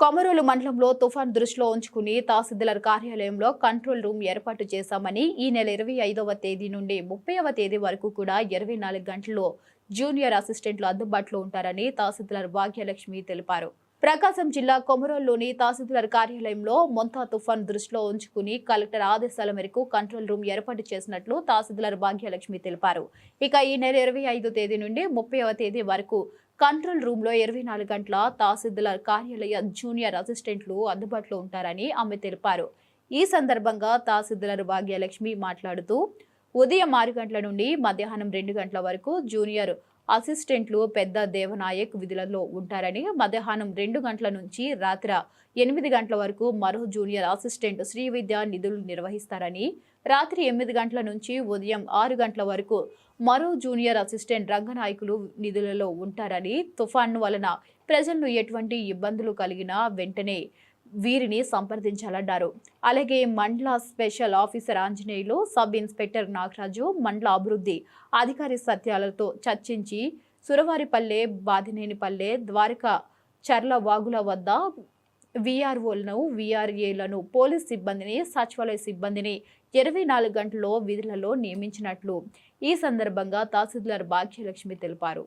కొమరోలు మండలంలో తుఫాన్ దృష్టిలో ఉంచుకుని తహసీల్దార్ కార్యాలయంలో కంట్రోల్ రూమ్ ఏర్పాటు చేశామని ఈ నెల ఇరవై ఐదవ తేదీ నుండి ముప్పైవ తేదీ వరకు కూడా ఇరవై నాలుగు గంటల్లో జూనియర్ అసిస్టెంట్లు అందుబాటులో ఉంటారని తహసీల్దార్ భాగ్యలక్ష్మి తెలిపారు. ప్రకాశం జిల్లా కొమరోల్లోని తహసీల్దార్ కార్యాలయంలో మొంతా తుఫాన్ దృష్టిలో ఉంచుకుని కలెక్టర్ ఆదేశాల మేరకు కంట్రోల్ రూమ్ ఏర్పాటు చేసినట్లు తహసీల్దార్ భాగ్యలక్ష్మి తెలిపారు. ఇక ఈ నెల ఇరవై ఐదు తేదీ నుండి ముప్పైవ తేదీ వరకు కంట్రోల్ రూమ్లో ఇరవై నాలుగు గంటల తహసీల్దార్ కార్యాలయ జూనియర్ అసిస్టెంట్లు అందుబాటులో ఉంటారని ఆమె తెలిపారు. ఈ సందర్భంగా తహసీల్దార్ భాగ్యలక్ష్మి మాట్లాడుతూ ఉదయం ఆరు గంటల నుండి మధ్యాహ్నం రెండు గంటల వరకు జూనియర్ అసిస్టెంట్లు పెద్ద దేవనాయక్ విధులలో ఉంటారని మధ్యాహ్నం రెండు గంటల నుంచి రాత్రి ఎనిమిది గంటల వరకు మరో జూనియర్ అసిస్టెంట్ శ్రీ విద్య నిధులు నిర్వహిస్తారని రాత్రి ఎనిమిది గంటల నుంచి ఉదయం ఆరు గంటల వరకు మరో జూనియర్ అసిస్టెంట్ రంగనాయకులు నిధులలో ఉంటారని తుఫాను వలన ప్రజలను ఎటువంటి ఇబ్బందులు కలిగినా వెంటనే వీరిని సంప్రదించాలన్నారు. అలాగే మండల special officer Anjaneyulu sub inspector Nagaraju మండల అభివృద్ధి అధికారి సత్యాలతో చర్చించి సురవారిపల్లె బాదినేనిపల్లె ద్వారకా చర్ల వాగుల వద్ద విఆర్ఓలను విఆర్ఏలను పోలీస్ సిబ్బందిని సచివాలయ సిబ్బందిని ఇరవై నాలుగు గంటల్లో విధులలో నియమించినట్లు ఈ సందర్భంగా తహసీల్దార్ భాగ్యలక్ష్మి తెలిపారు.